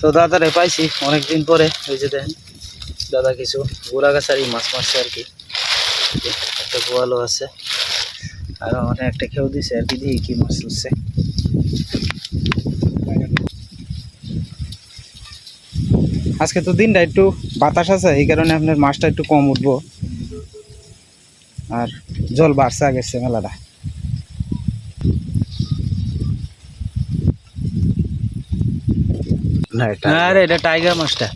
তো দাদারে পাইছি অনেকদিন পরে ওই যে দেখেন, দাদা কিছু গোড়া গাছারি, মাছ মারছে আর কি। একটা বোয়ালও আছে, আর অনেক একটা খেয়েও দিছে আর কি দিয়ে কি মাছ উঠছে আজকে তো দিনটা একটু বাতাস আছে, এই কারণে আপনার মাছটা একটু কম উঠবো। আর জল বাড়ছে আগের সে মেলাটা। আরে এটা টাইগার মাছটা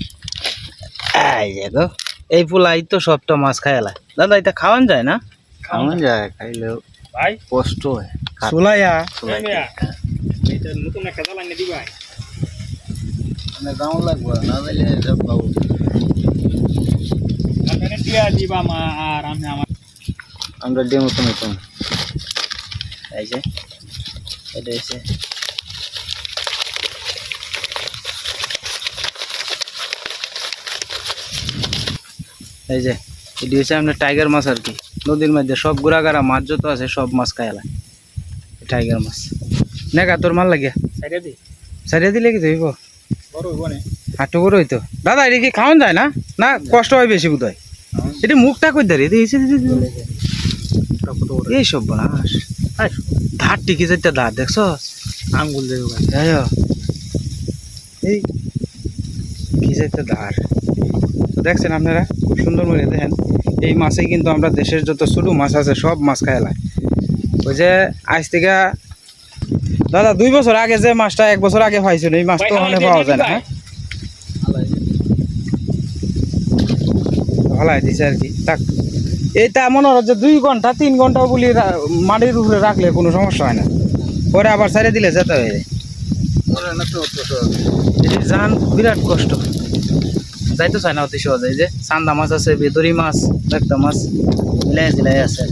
এই যে গো এই পোলাই তো সবটা মাছ খাইলা দাদা এটা খাওয়ান যায় না? খাওয়া যায় খাইলেও ভাই। কষ্ট হয়। সুলাইয়া। এই মিয়া, এটা নতুন একটা জ্বালানি এনে দিবাই মানে গাঁও লাগবে না দিলে সব পাবো। দিয়া দিবা মা আর আমি আমার। আমরা ডেমো তুমি তুমি এই যে এটা হচ্ছে এই যে এটি হচ্ছে আপনার টাইগার মাছ আর কি। নদীর মধ্যে সব গুড়াগাড়া মাছ যত আছে সব মাছ খাইলা টাইগার মাছ। নেগা তোর মাল লাগিয়া দি। সারিয়া দিলে কি ধরব হাঁটু করে হইতো। দাদা এটা কি খাওয়ান যায় না? না কষ্ট হয় বেশি বোধ হয় এটি মুখটা কই দাঁড়িয়ে দিয়েছে এই সব বাস ধার টিকে যাইতে ধার দেখছ আঙ্গুল দেবে এই কি যাইতে ধার? দেখছেন আপনারা? খুব সুন্দর করে দেখেন। এই মাছেই কিন্তু আমরা দেশের যত ছোটো মাছ আছে সব মাছ খাইলাই ওই যে আজ থেকে দাদা দুই বছর আগে যে মাছটা এক বছর আগে পাইছিল এই মাছ তো ওখানে পাওয়া যায় না হ্যাঁ? ভালাই দিছে আর কি। থাক। এইটা মনে হয় যে দুই ঘণ্টা তিন ঘণ্টা বলি মাটির উপরে রাখলে কোনো সমস্যা হয় না। পরে আবার ছেড়ে দিলে যেতে হয়ে যায় ওরা না তো তো তো এটি যান বিরাট কষ্ট। যাইতো চায় না অতি সহজে। যে চান্দা মাছ আছে বেদরি মাছ একটা মাছ মিলাই জিলাই আছে।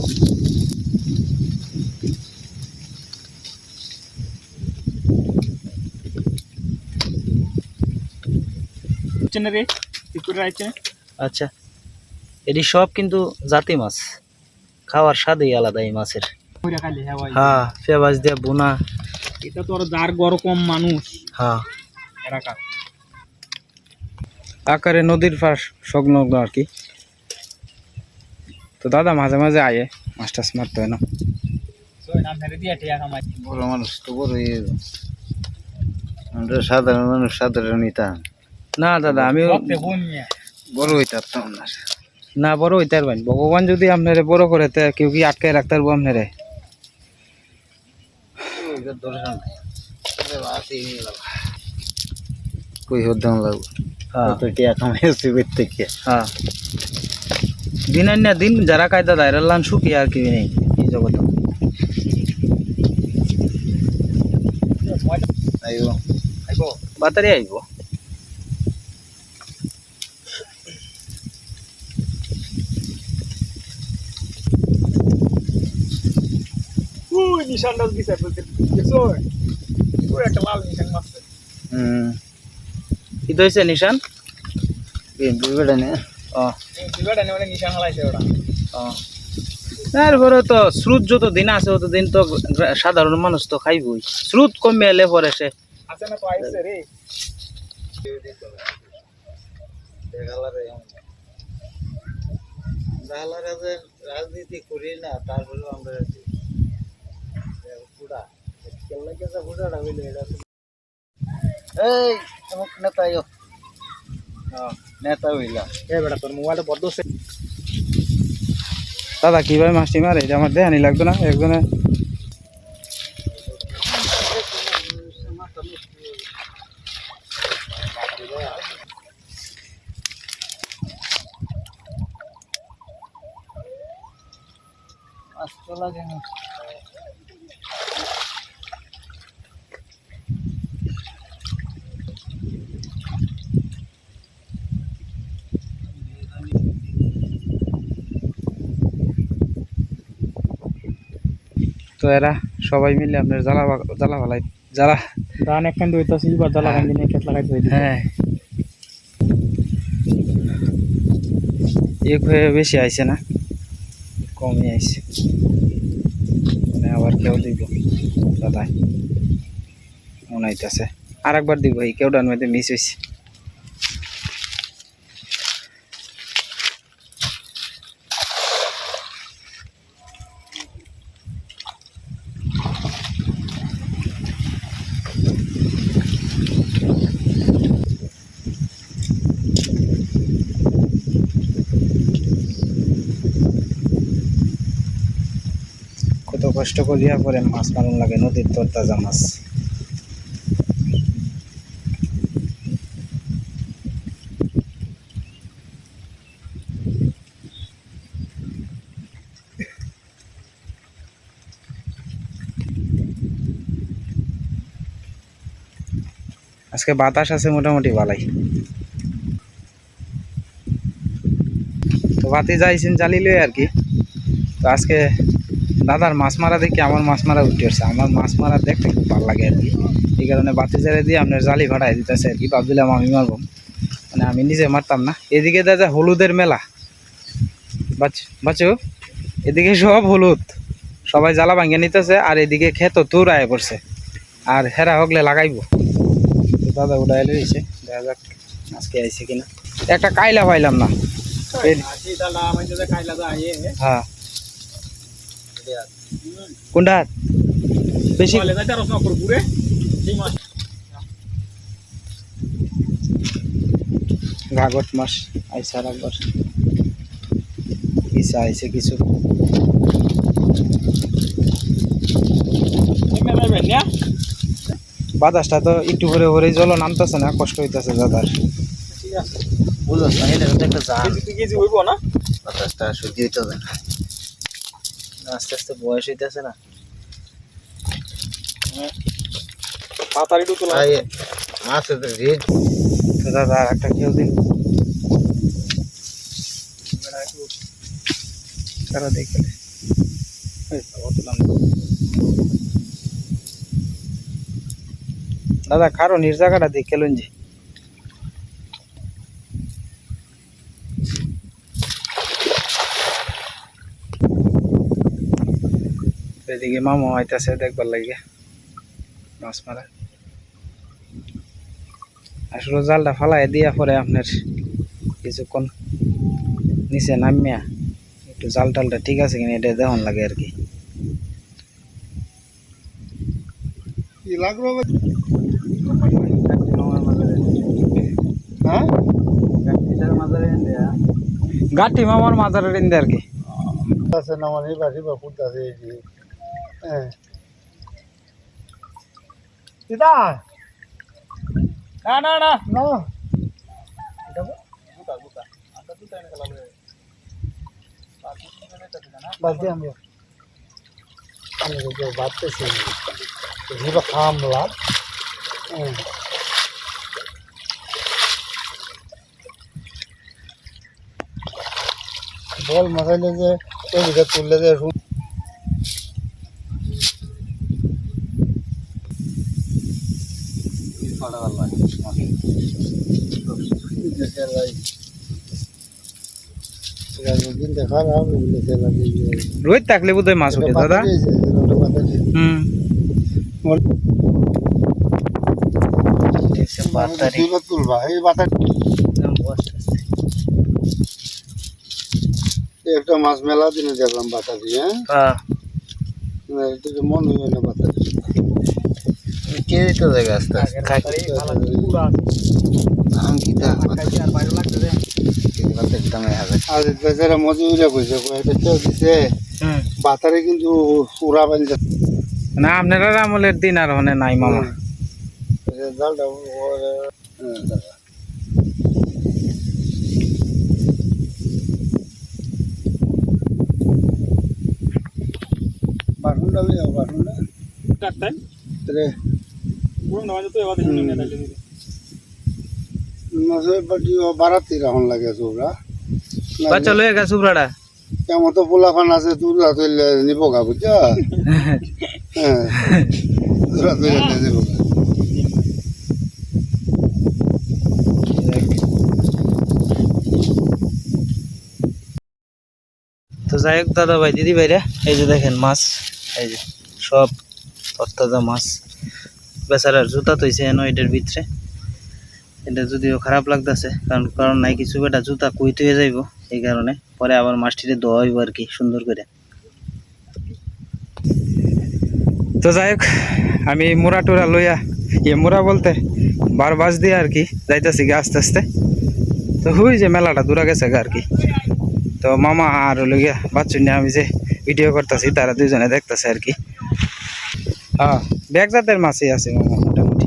আইছে আচ্ছা। এটি সব কিন্তু জাতি মাছ। খাওয়ার স্বাদই আলাদা এই মাছের। হ্যাঁ ভাই। হ্যাঁ পেঁয়াজ দিয়ে বোনা। এটা তো আর যার গড় কম মানুষ। হ্যাঁ। এরা আকারে নদীর পাশ সংলগ্ন আর কি। তো দাদা মাঝে মাঝে আয়ে মাছ টাছ মারতে হয় না? বড় মানুষ তো বড় আমরা সাধারণ মানুষ সাধারণ নিতাম না দাদা নিয়ে। বড় হইতাম না না বড় হইতে পারবেন ভগবান যদি আপনারে বড় করে তে কেউ কি আটকায় রাখতে পারব আপনারে? কই হদাম লাগবে কত টিয়া কামাইছি বের থেকে। হ্যাঁ। দিন আনিয়া দিন যারা কায়দা দায়রা লান সুখী আর কি নেই এই জগৎ আইও আইব। বাতারি আইব। উই নিশানটা দিছে একটা লাল নিশান মারছে। হুম। কি তো হয়েছে নিশান তারপরে তো স্রোত যত দিন আছে তত দিন তো সাধারণ মানুষ তো খাইবই। স্রোত কমে এলে পরে সে। রাজনীতি করি না তারপরে আমরা এই অমুক নেতা আইও। হ্যাঁ। নেতা হইলা। এ বেটা তোর মোবাইলটা বদ্ধ সে দাদা কীভাবে মাছটি মারে? এটা আমার দেখানি লাগতো না একজনে। লাগে না। এরা সবাই মিলে আপনার জ্বালা বা- জ্বালা ভালাই জ্বালা। ধান একখান দইতা সিলবার জ্বালা কান্দি নিয়ে খেত লাগাই হ্যাঁ। এক হয়ে বেশি আইছে না কমই আইছে। মানে আবার কেউ দিব দাদা মনে হইতেছে। আর একবার দিব এই কেউটার মধ্যে মিস হয়েছে কত কষ্ট করিয়া পরে মাছ মারুন লাগে, নদীর তোর তাজা মাছ। আজকে বাতাস আছে মোটামুটি ভালাই। তো বাতি যাইছেন চালিলে আর কি। তো আজকে দাদার মাছ মারা দেখি আমার মাছ মারা উঠে আসছে। আমার মাছ মারা দেখতে খুব ভালো লাগে আর কি। এই কারণে বাতি জারে দিয়ে আপনার জালি ভাড়াই দিতেছে আর কি। ভাবছিলাম আমি মারব। মানে আমি নিজে মারতাম না। এদিকে দাদা হলুদের মেলা। বাচ বাচু। এদিকে সব হলুদ। সবাই জ্বালা ভাঙিয়ে নিতেছে আর এদিকে ক্ষেত তোর আয় পড়ছে। আর হেরা হগলে লাগাইবো। দাদা উড়াই রয়েছে দেখা যাক আজকে আইছে কিনা। একটা কাইলা পাইলাম না। হ্যাঁ। কোনটা? বেশি? ঘাগট মাস। আইসা আর একবার কিছু। আইসে কিছু না বাতাসটা তো একটু ভরে ভরে জল নামতেছে না কষ্ট হইতেছে দাদার। ঠিক আছে। বুঝছ এটা একটা জান কেজি তুই হইব না? বাতাসটা সহ্য হইতে হবে না। আস্তে আস্তে বয়স হইতেছে না। পাতারি তো তোলা তাই মাছের তো রেট তো দাদা আর একটা খেয়েও দিন। তারা দেখে দাদা কারও নির জায়গাটা দেখে লুন যে। এদিকে মামা আইতাছে দেখবার লাগে। মাছ মারা। আসলে জালটা ফালাই দিয়া পরে আপনার কিছুক্ষণ নিচে নামিয়া একটু জাল টালটা ঠিক আছে কিনা এটা দেখন লাগে আর কি। গাটি মামার মাজারের ইন্দে আর কি। আছে না মানে বাসি বা ফুট আছে এই যে হ্যাঁ দিদা না না না না বালতি আমি আমি তো বাড়তেছি হিবা খামলা হ্যাঁ বল মাথাইলে যে ওই দিকে তুললে যে রুম দিন দেখা হবে রোহিত থাকলে বোধ মাছ উঠে দাদা হুম তুলবা এই বাতা একটা মাছ মেলা দিনে দেখলাম বাতা দিয়ে হ্যাঁ এদিকে মন হয় না বাতা কে দিতে জায়গা আস্তে আস্তে কি মজুরিয়া কইছে এটা কেউ দিছে? বাতারে কিন্তু উড়া বান না আপনারা আমলের দিন আর হনে নাই মামা। জালটা বাসনটা লিয়ে বাসনটা। কাটতেন বাড়াতে রাখুন লাগে বাচ্চা লয়ে গেছে সুব্রাটা কেমন তো আছে তোরা তুললে নিব গা বুঝছ? হ্যাঁ। তোরা তুললে নিব তো যাই হোক দাদা ভাই দিদি ভাইরা এই যে দেখেন মাছ এই যে সব তরতাজা মাছ। বেচারার জুতা তৈছে এনো এটার ভিতরে। এটা যদিও খারাপ লাগতেছে, কারণ কারণ নাই, কিছু বেটা জুতা কুইত হয়ে যাইব, এই কারণে। পরে আবার মাছটিতে ধোয়া হইব আর কি, সুন্দর করে। তো যাই হোক, আমি মোড়া টোরা লইয়া ইয়ে মোড়া বলতে বার বাস দিয়ে আর কি যাইতেছি গে আস্তে আস্তে। তো হুই যে মেলাটা দূরা গেছে গা আর কি। তো মামা আর লইয়া বাচ্চু নিয়ে আমি যে ভিডিও করতেছি, তারা দুজনে দেখতেছে আর কি। হ্যাঁ ব্যাগ জাতের মাছই আছে মামা মোটামুটি।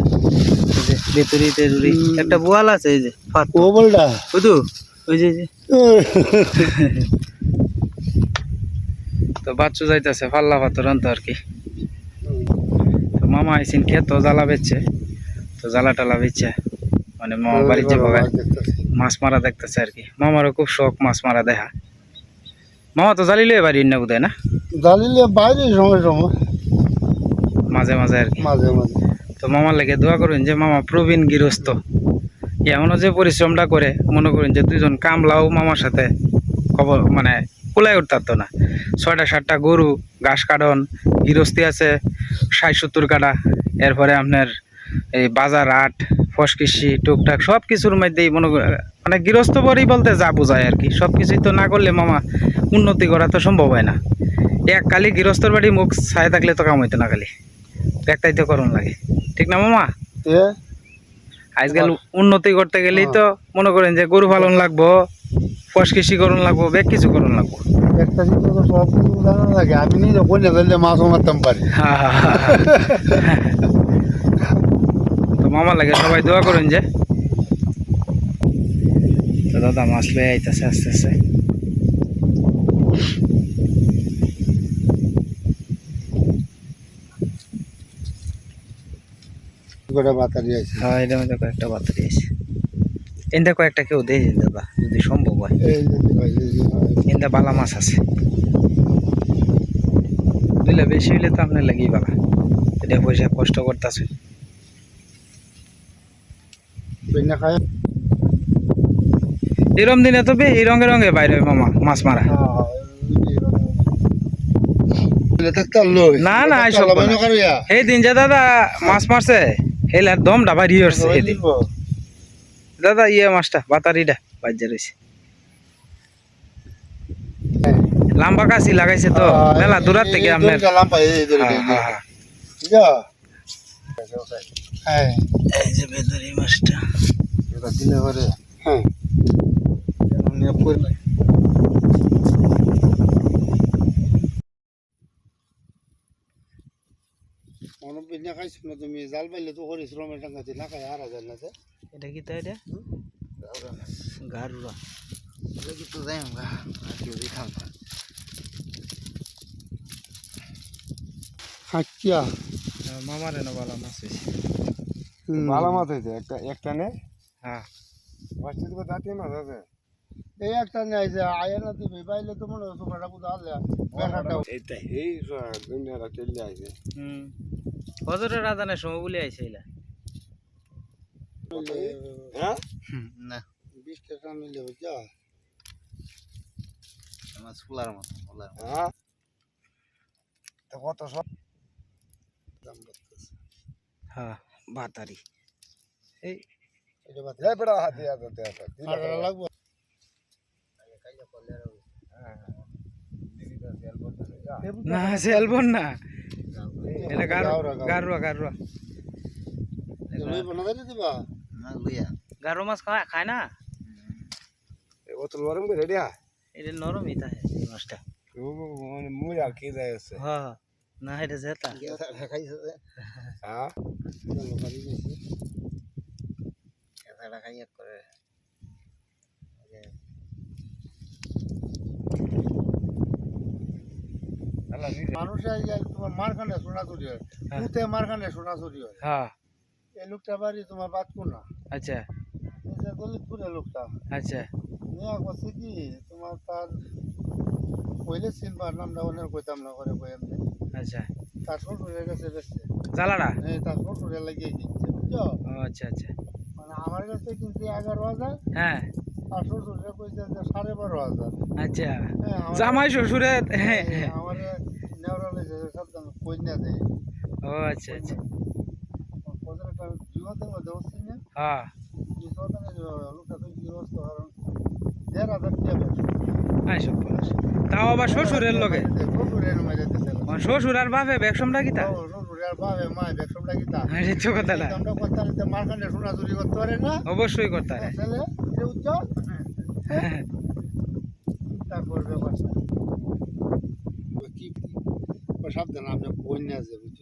এই যে একটা বোয়াল আছে এই যে ও বলটা বুঝু ওই যে তো বাচ্চু যাইতেছে পাল্লা পাথর আনতো আর কি। তো মামা আইসিন খেত জ্বালা বেচছে। তো জ্বালা টালা বেচছে। মানে মামা বাড়ির যে বাগান মাছ মারা দেখতেছে আর কি। মামারও খুব শখ মাছ মারা দেখা। মামা তো জালি লয়ে বাড়ি না বোধ না? জালিলে বাইরে সময় সময় মাঝে মাঝে আর কি। মাঝে মাঝে। তো মামার লেগে দোয়া করুন যে মামা প্রবীণ গৃহস্থ। এমনও যে পরিশ্রমটা করে মনে করুন যে দুজন কামলাও মামার সাথে খবর মানে কুলাই উঠতে না। ছয়টা সাতটা গরু ঘাস কাটন গৃহস্থী আছে ষাট সত্তর কাটা এরপরে আপনার এই বাজার হাট ফসকিসি টুকটাক সব কিছুর মধ্যেই মনে মানে গৃহস্থ বাড়ি বলতে যা বোঝায় আর কি। সব কিছুই তো না করলে মামা উন্নতি করা তো সম্ভব হয় না। এক কালি গৃহস্থর বাড়ি মুখ ছায় থাকলে তো কাম হইতো না খালি। একটাই তো করণ লাগে। ঠিক না মামা? আজকাল উন্নতি করতে গেলেই তো মনে করেন যে গরু পালন লাগবো ফস কৃষি করণ লাগবো বেগ কিছু করুন লাগবো। একটা জিনিস তো সব জানা লাগে আমি নিজে মাছও মারতাম পারি। তো মামা লাগে সবাই দোয়া করেন যে। দাদা মাছ লয়ে আইতাছে আস্তে আস্তে। গোটা বাতারি আছে। হ্যাঁ এটা মধ্যে কয়েকটা বাতারি আছে। এনটা কয়েকটা কেউ দিয়ে দিন দাদা যদি সম্ভব হয়। এই যে যে ভাই, এই যে ভাই। এনটা বালা মাছ আছে। বুঝলে বেশি হইলে তো আপনার বালা। এটা পয়সা কষ্ট করতেছে। এরম দিনে তো বে এই রঙে রঙে বাইরে মামা মাছ মারা। না, না, আইসব না। এই দিন যে দাদা মাছ মারছে হেলার দম ডাবা দিয়ে উঠছে এই দিন দাদা ইয়ে মাছটা বাতারিটা বাজ্যা রয়েছে। লাম্বা কাশি লাগাইছে তো মেলা দূরার থেকে আপনার। হ্যাঁ, হ্যাঁ, হ্যাঁ। এই যে বেদরি মাছটা। হ্যাঁ। মনে বিনা খাইছো না তুমি জাল পাইলে তো পরিশ্রমের টাকা না খাই আর হাজার না এটা কি তাই এটা? গারুরা এটা কি তো যাই আমরা আর কেউ দেখাম না হাকিয়া মামার এনে বালা মাছ হয়েছে ভালো মাছ হয়েছে একটা একটা নে? হ্যাঁ পাঁচটি দিকে দাঁতিয়ে মাছ আছে। এই একটা নেই যে আয়া না দিবে পাইলে তো মনে হচ্ছে কটা বেটাটা এইটাই। এই দুনিয়াটা চলে আছে হুম হজরের রাজানের সময় বলে আইছে এলা। হ্যাঁ? না। বিশ টাকা নিলে ফুলার মতো ফুলার হ্যাঁ? তো কত সব? দাম করতেছে হ্যাঁ বাতারি। এই এটা বাদ এই বেড়া হাতে হাতে হাতে আটা লাগবে? না সেলবন না। এটা গারুয়া গারুয়া গারুয়া গারো মাছ খায় খায় না? বোতল গরম করে রেডি হ্যাঁ এটা নরমই থাকে এই মাছটা। মানে আর কি যায় আছে। হ্যাঁ না এটা। জেতা খাইছে হ্যাঁ খাইয়া করে আল্লাহ নিজে মানুষ তোমার মারখানে সোনা চুরি হয় হ্যাঁ। মারখানে সোনা চুরি হয়। হ্যাঁ। এই লোকটা বাড়ি তোমার বাতকুর না আচ্ছা দলিতপুরের লোকটা। আচ্ছা। নিয়া করছে কি তোমার তার কইলে চিনবার নামটা অনেক কইতাম না করে কই এমনি আচ্ছা। তার শ্বশুরের কাছে বেশছে জ্বালাটা? এই তার শ্বশুরের লাগিয়ে কিনছে বুঝছ? আচ্ছা আচ্ছা। মানে আমার কাছে কিনছে এগারো হাজার। হ্যাঁ। আর শ্বশুরে কইছে যে সাড়ে বারো হাজার। আচ্ছা। হ্যাঁ, জামাই শ্বশুরে হ্যাঁ হ্যাঁ, আমার না দেয়। ও আচ্ছা আচ্ছা। হ্যাঁ। লোকটা তো কি অবস্থা কারণ দেড় হাজার টাকা বেচছে। আই সব বলিস। তাও আবার শ্বশুরের লগে? না। শ্বশুর আর বাপে বেকসমটা কি তা ও, শ্বশুরের বাপে মায় বেকসমটা কি তা? হ্যাঁ সে কথাটা আমরা করতাম যে মারখানে সোনাচুরি করতে পারে না অবশ্যই করতে পারে ছেলে যে উজ্জ্বল তারপর ব্যাপারটা ও কি ও সাবধান আপনি বন্যা বুঝছ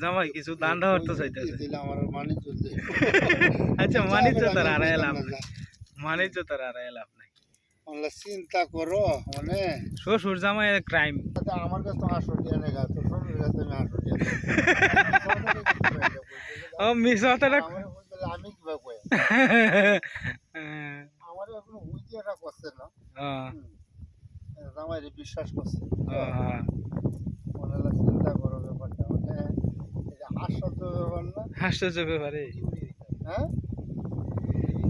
জামাই কিছু দান দেওয়ার তো চাইতেছে দিলে আমার মানি চলছে আচ্ছা মানিজ্য তার আর এলাম মানিজ্য তার আর এলাম চিন্তা করো মানে। শ্বশুর জামাইয়ের ক্রাইম আচ্ছা, আমার কাছে তো হাঁসো দিয়ে নেই তো শ্বশুরের কাছে আমি হাঁসো দিয়ে ও মিস অতটা আমি কীভাবে কই আমার এখন করছে না। জামাইরে বিশ্বাস করছে। মনে হলো চিন্তা করো ব্যাপারটা। মানে হাস্যত ব্যাপার না? আশ্চর্য ব্যাপারে হ্যাঁ?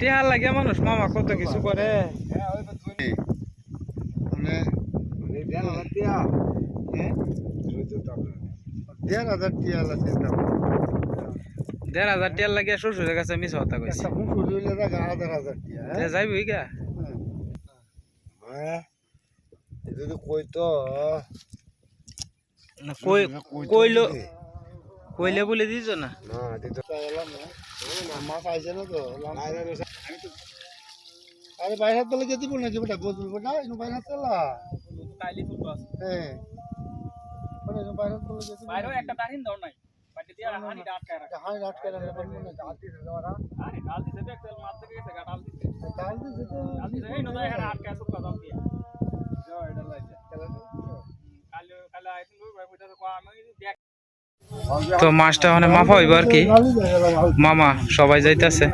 টেহার লাগে মানুষ মামা কত কিছু করে। মানে দেড় হাজার টিয়া হ্যাঁ দেড় হাজার টিয়া হলো চিন্তা করো। দেড় হাজার টিয়ার লাগে শ্বশুরের কাছে মিস হতা কইছে। মুসুর হইলে দেখা হাজার হাজার টিয়া হ্যাঁ? যাইবই গা। হ্যাঁ। যদি কইতো কইলো কইলে বলে দিছ না? না না না আরে বাইরে হাত তলে যেতে বল নাকি বেটা? বলব বেটা ইনো বাইরে হাত তলা। হ্যাঁ মানে ইনো বাইরে হাত তলে যেতে বাইরে একটা দাহিন দাও নাই। বাটি দিয়া হানি আটকায় রাখা। হাই রাত করে না বলব না ডাল দিছে যাওয়ারা। আরে ডাল দিছে দেখছেন মাছ থেকে গেছে ডাল দিছে। ডাল দিছে ডাল দিছে এই নদা এখানে আটকায় সুকা দাও দিয়ে। যাও এটা লাইছে। কাল কাল আইছেন লই ভাই কইতাছে কো আমি দেখ তো মাছটা মানে মাফা হইব আর কি। মামা সবাই যাইতাছে।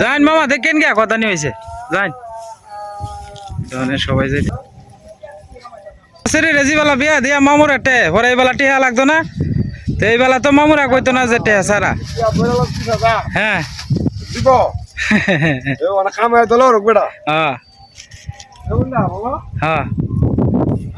যাইন মামা দেখেন গিয়া কথা নি হয়েছে যাইন। তাহলে সবাই যাই সেরে রেজিবেলা বিয়া দিয়া মামুর এটে পরে এই বেলা টিহা লাগতো না। তো এই বেলা তো মামুরা কইতো না যে টেহা সারা হ্যাঁ। দিব। হ্যাঁ। হ্যাঁ।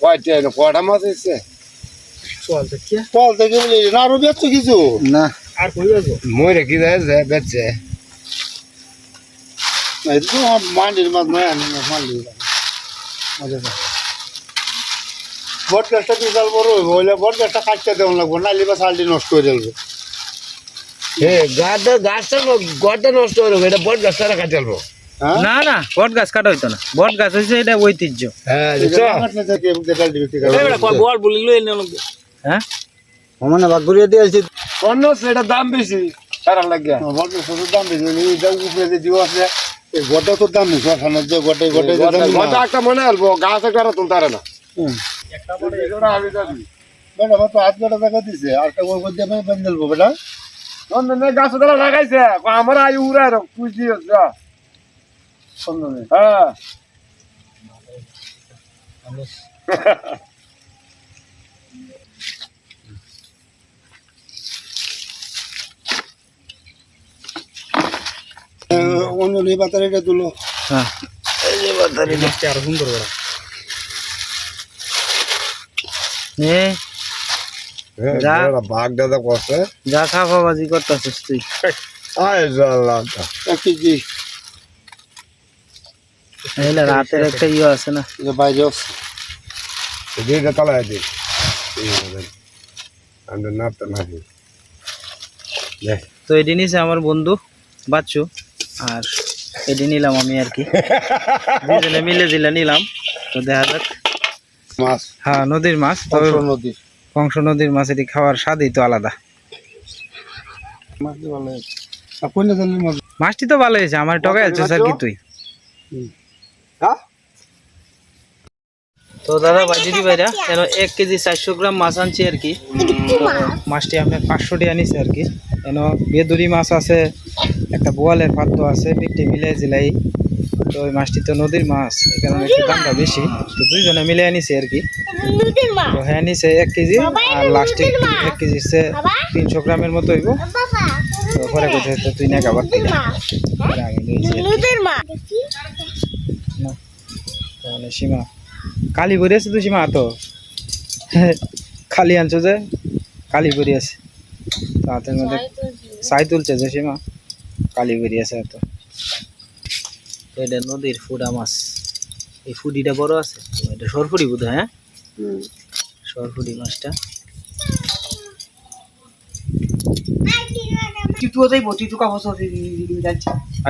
কয়টা এরকম কয়টা মাছ এসছে চল দেখি চল দেখি বলি না আরও বেচছো কিছু না আর কই আছে ময়ূরে কি দেয় যে বেচছে না এটা তো আমার মান্ডির মাছ নয় আমি মান্ডি মজা বট গাছটা বিশাল বড় হইব? হইলে বট গাছটা কাটতে দেওয়া লাগবো নাইলে বা শালটি নষ্ট করে দেবো হে গাছটা গাছটা গড়টা নষ্ট হয়ে যাবে এটা বট গাছটা রাখা চলবো। হ্যাঁ? না না বট গাছ কাটা হইতো না। বট গাছ হয়েছে এটা ঐতিহ্য। হ্যাঁ বল হ্যাঁ? মানে ভাগ ঘুরিয়ে দিয়েছি অন্য সেটা দাম বেশি সারা লাগে বট গাছের দাম বেশি এইটা উপরে যে জিও আছে এই গোটা তো দাম যে গোটে গোটে একটা মনে আলবো গাছ একটা তুলতে পারে না। তো বেটা দেখা দিছে আর ওই মধ্যে আমি বেঁধে দেবো বেটা অন্য গাছ লাগাইছে আমার আই উড়াই পুষি সুন্দর নেই হ্যাঁ। অন্য নেই বাতারে তুলো হ্যাঁ আরও সুন্দর বড় এ যা। বাঘ দাদা করছে। যা খাওয়া বাজি করতেছিস তুই। আয় জাল্লা এক কেজি এলে রাতের একটা ইয়ে আছে না। এটা বাইরে আছে তলায় দি। না দেখ তো এটি নিছে আমার বন্ধু বাচ্চু। আর এটি নিলাম আমি আর কি। মিলে দিলে নিলাম। তো দেখা যাক। মাছ। হ্যাঁ নদীর মাছ তবে নদীর। কংস নদীর মাছ এটি খাওয়ার স্বাদই তো আলাদা। কোন মাছটি তো ভালো হয়েছে আমার টকাই আছে স্যার কি তুই হ্যাঁ? তো দাদা ভাই দিদি ভাইরা এর এক কেজি চারশো গ্রাম মাছ আনছি আর কি। মাছটি আপনার পাঁচশো টাকা নিছে আর কি। এন বেদুরি মাছ আছে একটা বোয়ালের পাত্র আছে পিকটি মিলে জিলাই। তো ওই মাছটি তো নদীর মাছ এই কারণে একটু দামটা বেশি। তো দুইজনে মিলে আনিছে আর কি। তো হ্যাঁ নিছে এক কেজি আর লাস্টে এক কেজি সে তিনশো গ্রামের মতো হইব। তো পরে কোথায় তো তুই না খাবার আমি নিয়েছি। তাহলে সীমা। কালি ভরি আছে তো সীমা তো? খালি আনছো যে? কালি ভরি আছে। তো হাতের মধ্যে সাই তুলছে। যে সীমা। কালি ভরি আছে তো এটা নদীর ফুডা মাছ। এই ফুডিটা বড় আছে? এটা সরফুডি বোধ হ্যাঁ সরফুডি মাছটা।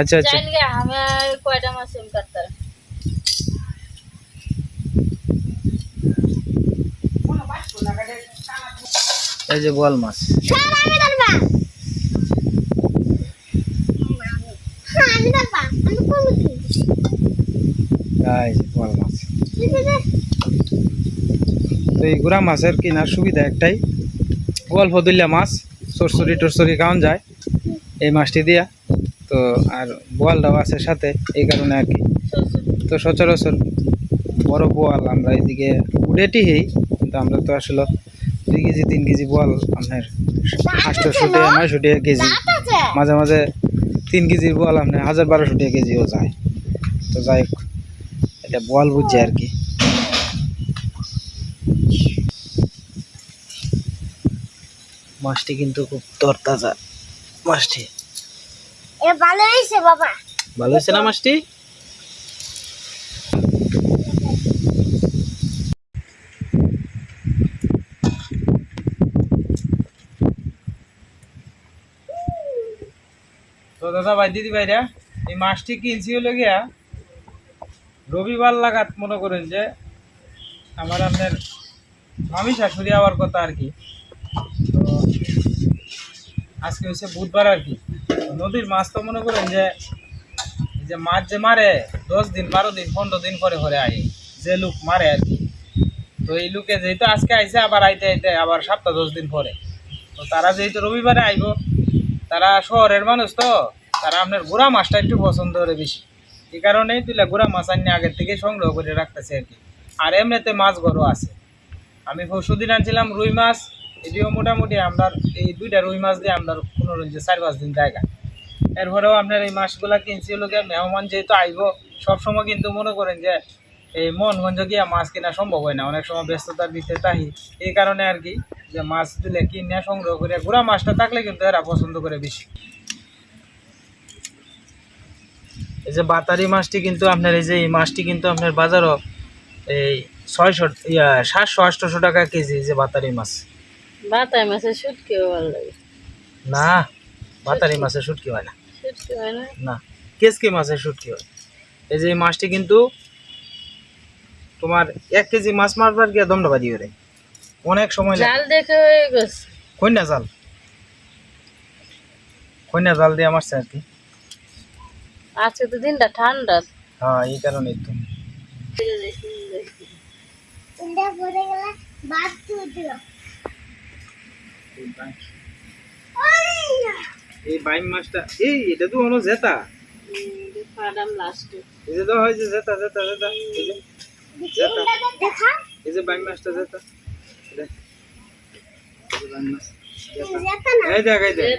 আচ্ছা আচ্ছা। কয়টা মাছ এই যে বল মাছ আমি ধরবা হ্যাঁ আমি ধরবা আমি কোন এই যে বল মাছ তো এই গুড়া মাছের কেনার সুবিধা একটাই। অল্প দিল্লা মাছ সরসরি টরসরি খাওয়ান যায় এই মাছটি দিয়া। তো আর বোয়ালটাও আছে সাথে এই কারণে আর কি। তো সচরাচর বড় বোয়াল আমরা এদিকে উড়েটি হেই কিন্তু আমরা তো আসলে দুই কেজি তিন কেজি বোয়াল আপনার আটশোশো টাকা নয়শো টাকা কেজি। মাঝে মাঝে তিন কেজির বল আপনার হাজার বারোশো টাকা কেজিও যায়। তো যাই হোক, এটা বল বুঝছে আর কি। মাছটি কিন্তু খুব তরতাজা মাছটি। ভালো হয়েছে বাবা। ভালো হয়েছে না মাছটি? দাদা ভাই, দিদি ভাইরা, এই মাছটি কিনছি হলো গিয়া রবিবার লাগাত মনে করেন যে আমার আপনার মামি শাশুড়ি হওয়ার কথা আর কি। আজকে হচ্ছে বুধবার আর কি। নদীর মাছ তো মনে করেন যে যে মাছ যে মারে, দশ দিন, বারো দিন, পনেরো দিন পরে পরে আয়, যে লোক মারে আর কি। তো এই লোকে যেহেতু আজকে আইছে, আবার আইতে আইতে আবার সপ্তাহ দশ দিন পরে। তো তারা যেহেতু রবিবারে আইব, তারা শহরের মানুষ তো তারা আপনার গুড়া মাছটা একটু পছন্দ করে বেশি। এই কারণেই তুলে গুড়া মাছ আনিয়ে আগের থেকে সংগ্রহ করে রাখতেছে আর কি। আর এমনিতে মাছ গরু আছে। আমি পরশু দিন আনছিলাম রুই মাছ এটিও মোটামুটি আমরা এই দুইটা রুই মাছ দিয়ে কোনো রঞ্জে চার পাঁচ দিন জায়গা। এরপরেও আপনার এই মাছগুলা কিনছি গিয়ে মেহমান যেহেতু আইব, সবসময় কিন্তু মনে করেন যে এই মনগঞ্জ গিয়া মাছ কেনা সম্ভব হয় না। অনেক সময় ব্যস্ততার দিতে তাহি এই কারণে আর কি যে মাছ দিলে কিনে সংগ্রহ করে, গুড়া মাছটা থাকলে কিন্তু এরা পছন্দ করে বেশি। এই যে বাতারি মাছটি কিন্তু আপনার এই যে এই মাছটি কিন্তু আপনার বাজারও এই ছয়শো ইয়া সাতশো আটশোশো টাকা কেজি যে বাতারি মাছ। বাতায় মাছের শুটকিও ভালো লাগে। না বাতারি মাছের শুটকি হয় না। শুটকি হয় না? না কেসকি মাছের শুটকি হয়। এই যে এই মাছটি কিন্তু তোমার এক কেজি মাছ মারবার গিয়ে দমটা বাজি ওরে অনেক সময় লাগে। জাল দেখে হয়ে গেছে। কন্যা জাল? কন্যা জাল দিয়ে মারছে আর কি। আজকে তো দিনটা ঠান্ডা। হ্যাঁ এই কারণেই তো। এই বাইম মাছটা এই এটা তো হলো জেতা। পাডাম লাস্টে এই যে তো হয় যে জেতা জেতা জেতা। এই যে জেতা। দেখা। এই যে বাইম মাছটা জেতা। এটা। এই এই দেখ এই দেখ। এই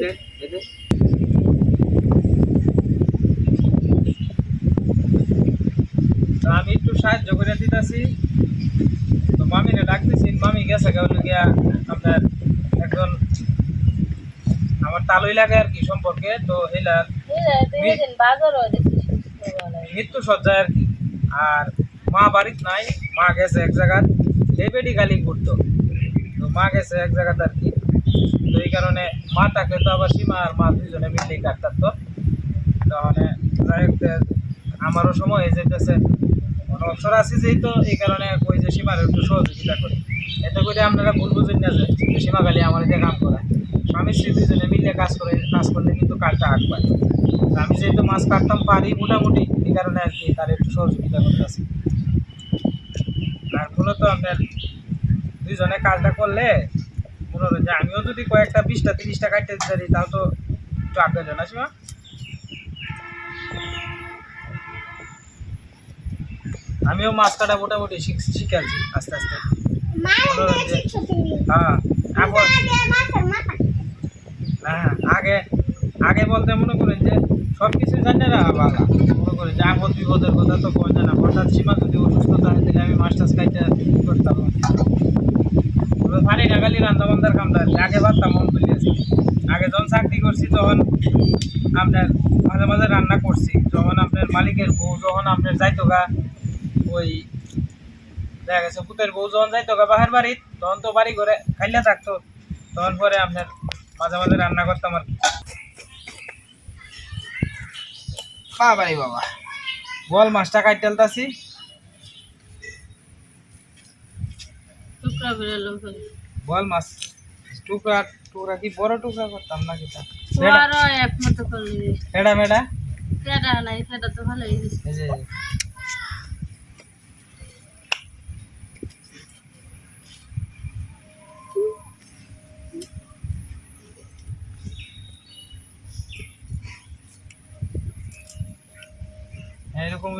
দেখ এই দেখ। তা আমি একটু সাহায্য করে দিতেছি। তো মামিরে ডাকতেছি মামি গেছে কেউ গিয়া আপনার একজন আমার তালুই লাগে আর কি সম্পর্কে তো হেলা তুই দিন বাজারও দেখি শুটকি ভালো লাগে মৃত্যু সজ্জায় আর কি। আর মা বাড়িতে নাই মা গেছে এক জায়গাত এই বেটি গালি করতো তো মা গেছে এক জায়গাতে আর কি। তো এই কারণে মা তাকে তো আবার সীমা আর মা দুজনে মিলেই কাটতাম তো। তাহলে যাই হোক আমারও সময় হয়ে যেতেছে অবসর আছি যেই তো এই কারণে কই যে সীমার একটু সহযোগিতা করি। এতে করে আপনারা ভুল বুঝুন না যে সীমা খালি আমার দিয়ে কাম করে। স্বামী স্ত্রী দুজনে মিলে কাজ করে, কাজ করলে কিন্তু কাজটা আগ পায় আমি যেহেতু মাছ কাটতাম, পারি মোটামুটি, এই কারণে আর কি তার একটু সহযোগিতা করতেছি আর মূলত আপনার দুইজনে কাজটা করলে, মনে হলো যে আমিও যদি কয়েকটা, বিশটা, তিরিশটা কাটতে দিতে পারি, তাও তো একটু আগে না সীমা? আমিও মাছ কাটা মোটামুটি শিখ- শিখাচ্ছি আস্তে আস্তে। হ্যাঁ হ্যাঁ আগে আগে বলতে মনে করেন যে সব কিছু জানে না বাবা। মনে করেন যে আপদ বিপদের কথা তো কয় না হঠাৎ সীমা যদি অসুস্থতা হয় তাহলে আমি মাছ টাছ খাইতে করতাম না। তবে পারি না খালি রান্না বান্ধার কামটা আগে ভাবতাম মন পেলিয়েছি আগে যখন চাকরি করছি তখন আপনার মাঝে মাঝে রান্না করছি। যখন আপনার মালিকের বউ যখন আপনার যাইতো গা ওই দেখা গেছে পুতের বউ যখন যাইতো গা বাহার বাড়ির তখন তো বাড়ি ঘরে খাইলে থাকতো। তখন পরে আপনার মাঝে মাঝে রান্না করতাম আর কি। বাবাই বাবা। বল মাছটা কাটতে তেলতাছি টুকরা বল মাছ। টুকরা টুকরা কি বড় টুকরা করতাম নাকি তা? আরও এক মতো করলে। এটা মেডা নাই সেটা তো হ্যাঁ, এরকম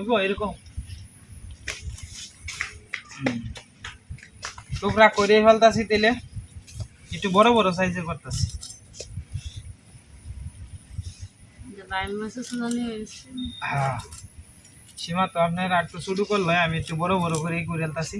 হইব এরকম। টুকরা করে ফেলতাছি তেলে। একটু বড় বড় সাইজের করতেছি। হ্যাঁ। সীমা তো আপনার একটু শুরু করল আমি একটু বড় বড় করেই করে ফেলতাছি।